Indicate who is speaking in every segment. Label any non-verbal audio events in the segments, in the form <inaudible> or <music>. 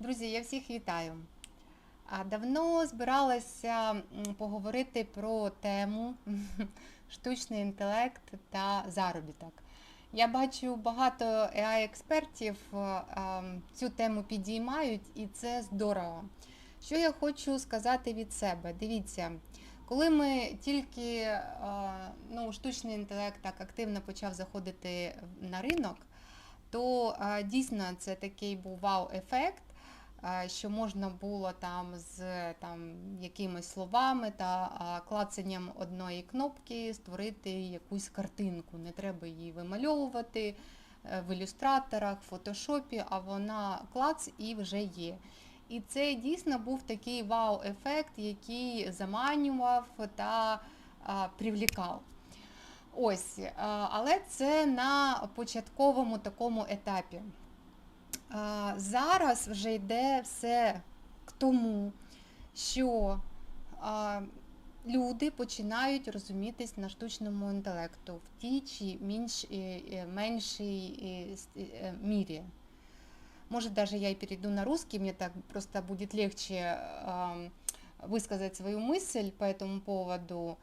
Speaker 1: Друзі, я всіх вітаю. Давно збиралася поговорити про тему <laughs> штучний інтелект та заробіток. Я бачу багато AI-експертів цю тему підіймають, і це здорово. Що я хочу сказати від себе? Дивіться, коли ми тільки ну, штучний інтелект так активно почав заходити на ринок, то дійсно це такий був вау-ефект, що можна було там з там, якимись словами та е, клацанням одної кнопки створити якусь картинку. Не треба її вимальовувати е, в ілюстраторах, в фотошопі, а вона клац і вже є. І це дійсно був такий вау-ефект, який заманював та а, привлікав. Ось, а, але це на початковому такому етапі. А, Зараз вже йде все к тому, що а, люди починають розумітись на штучному інтелекту в тій чи менш, е, е, меншій е, с- е, мірі. Может, даже я и перейду на русский, мне так просто будет легче ам, высказать свою мысль по этому поводу. А,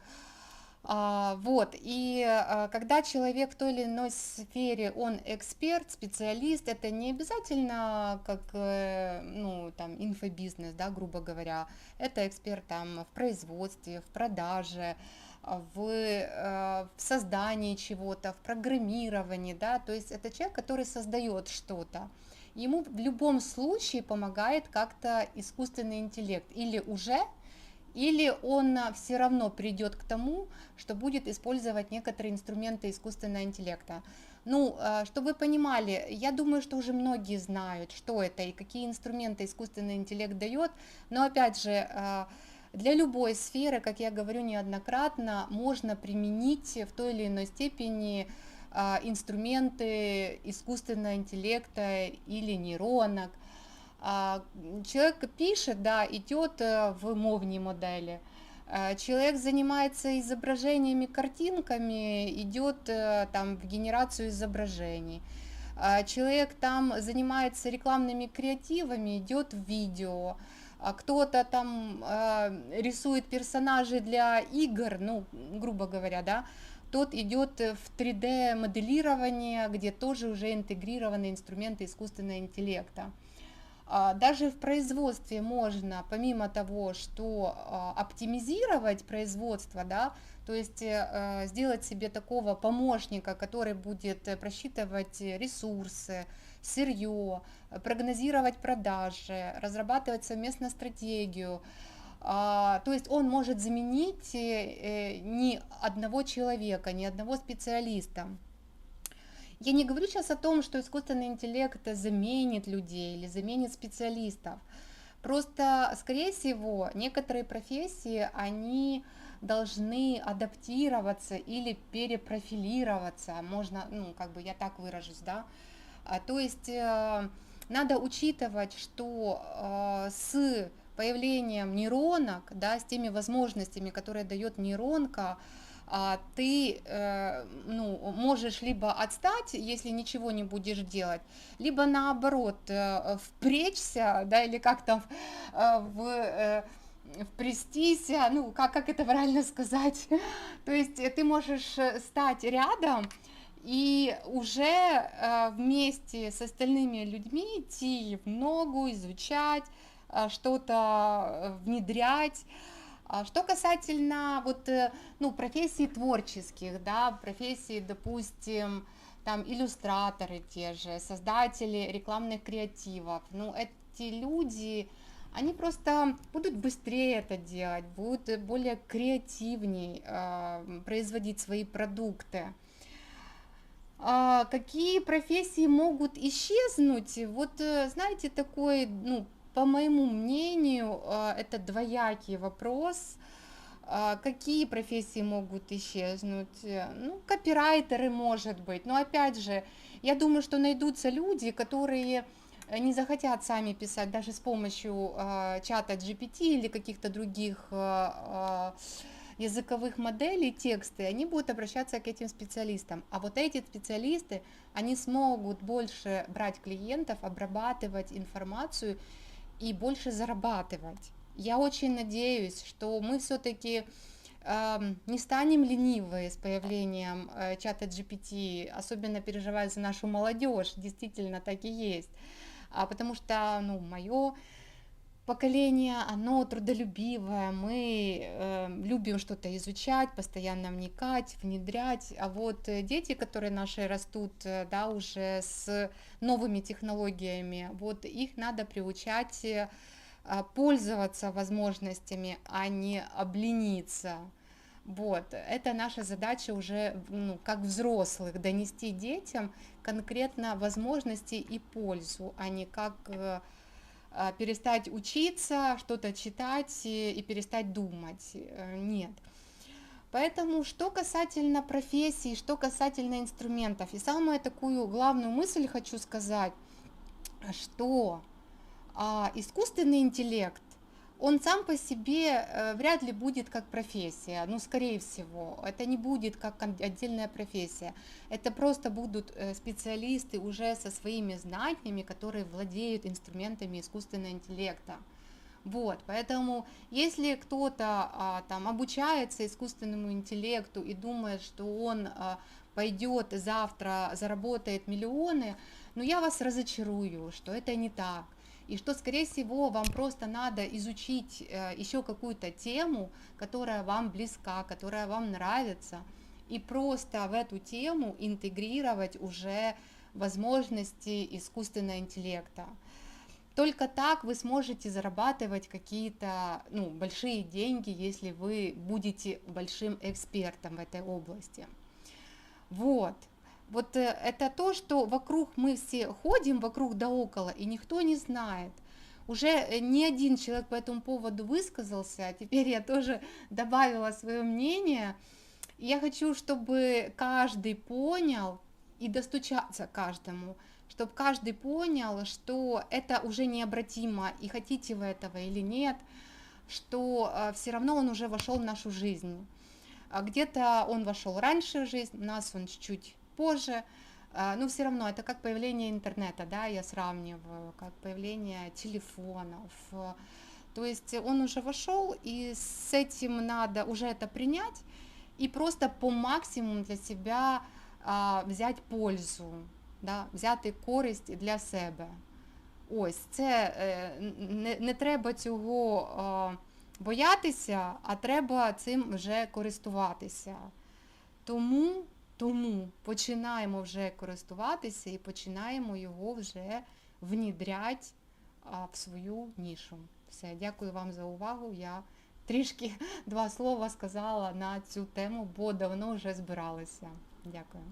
Speaker 1: вот, и а, когда человек в той или иной сфере, он эксперт, специалист, это не обязательно как, э, ну, там, инфобизнес, да, грубо говоря, это эксперт там в производстве, в продаже, а, в, э, в создании чего-то, в программировании, да, то есть это человек, который создает что-то. Ему в любом случае помогает как-то искусственный интеллект. Или уже, или он все равно придет к тому, что будет использовать некоторые инструменты искусственного интеллекта. Ну, э, чтобы вы понимали, я думаю, что уже многие знают, что это и какие инструменты искусственный интеллект дает, но опять же, э, для любой сферы, как я говорю неоднократно, можно применить в той или иной степени а, инструменты искусственного интеллекта или нейронок. А, Человек пишет, да, идет э, в мовни модели. А, Человек занимается изображениями, картинками, идет э, там в генерацию изображений. А, Человек там занимается рекламными креативами, идет в видео. Кто-то там э, рисует персонажей для игр, ну, грубо говоря, да, тот идет в 3D моделирование, где тоже уже интегрированы инструменты искусственного интеллекта. А, Даже в производстве можно, помимо того, что а, оптимизировать производство, да, то есть э, сделать себе такого помощника, который будет э, просчитывать ресурсы, сырье, э, прогнозировать продажи, разрабатывать совместно стратегию, а, то есть он может заменить э, э, ни одного человека, ни одного специалиста. Я не говорю сейчас о том, что искусственный интеллект заменит людей или заменит специалистов. Просто, скорее всего, некоторые профессии, они должны адаптироваться или перепрофилироваться, можно, ну, как бы я так выражусь, да. А, То есть э, надо учитывать, что э, с появлением нейронок, да, с теми возможностями, которые дает нейронка, а, ты э, ну, можешь либо отстать, если ничего не будешь делать, либо наоборот э, впречься, да, или как там в э, впрестись, а, ну, как, как это правильно сказать, <laughs> то есть ты можешь стать рядом и уже вместе с остальными людьми идти в ногу, изучать, что-то внедрять. А Что касательно вот, э, ну, профессий творческих, да, профессий, допустим, там иллюстраторы те же, создатели рекламных креативов, ну, эти люди, они просто будут быстрее это делать, будут э, более креативней э, производить свои продукты. А, Какие профессии могут исчезнуть? Вот, э, знаете, такой, ну, по моему мнению, а, это двоякий вопрос. А, Какие профессии могут исчезнуть? Э, Ну, копирайтеры, может быть. Но опять же, я думаю, что найдутся люди, которые э, не захотят сами писать даже с помощью чата GPT или каких-то других языковых моделей тексты, они будут обращаться к этим специалистам. А вот эти специалисты, они смогут больше брать клиентов, обрабатывать информацию и больше зарабатывать. Я очень надеюсь, что мы все-таки не станем ленивы с появлением э, чата GPT, особенно переживая за нашу молодежь, действительно так и есть, а потому что, ну, мое поколение, оно трудолюбивое, мы э, любим что-то изучать, постоянно вникать, внедрять, а вот дети, которые наши растут, э, да, уже с новыми технологиями, вот их надо приучать а, пользоваться возможностями, а не облениться. Вот, это наша задача уже, ну, как взрослых, донести детям конкретно возможности и пользу, а не как э, перестать учиться, что-то читать и перестать думать. Э, нет. Поэтому, что касательно профессий, что касательно инструментов, и самую такую главную мысль хочу сказать, что а искусственный интеллект, он сам по себе э, вряд ли будет как профессия, ну, скорее всего, это не будет как отдельная профессия, это просто будут э, специалисты уже со своими знаниями, которые владеют инструментами искусственного интеллекта. Вот, поэтому если кто-то а, там обучается искусственному интеллекту и думает, что он а, пойдет завтра заработает миллионы, ну я вас разочарую, что это не так и что, скорее всего, вам просто надо изучить э, еще какую-то тему, которая вам близка, которая вам нравится, и просто в эту тему интегрировать уже возможности искусственного интеллекта. Только так вы сможете зарабатывать какие-то ну, большие деньги, если вы будете большим экспертом в этой области. Вот. Вот э, это то, что вокруг мы все ходим, вокруг да около, и никто не знает. Уже э, ни один человек по этому поводу высказался, а теперь я тоже <laughs> добавила свое мнение. Я хочу, чтобы каждый понял и достучаться каждому, чтобы каждый понял, что это уже необратимо, и хотите вы этого или нет, что э, все равно он уже вошел в нашу жизнь. А где-то он вошел раньше в жизнь, нас он чуть-чуть позже, а, но все равно это как появление интернета, да, я сравниваю, как появление телефонов. То есть он уже вошел, и с этим надо уже это принять и просто по максимуму для себя а, взять пользу, да, взяти користь для себе. Ось це не, не треба цього а, боятися, а треба цим вже користуватися. Тому тому починаємо вже користуватися і починаємо його вже внідряти в свою нішу. Все, дякую вам за увагу. Я трішки <laughs> два слова сказала на цю тему, бо давно вже збиралася. Дякую.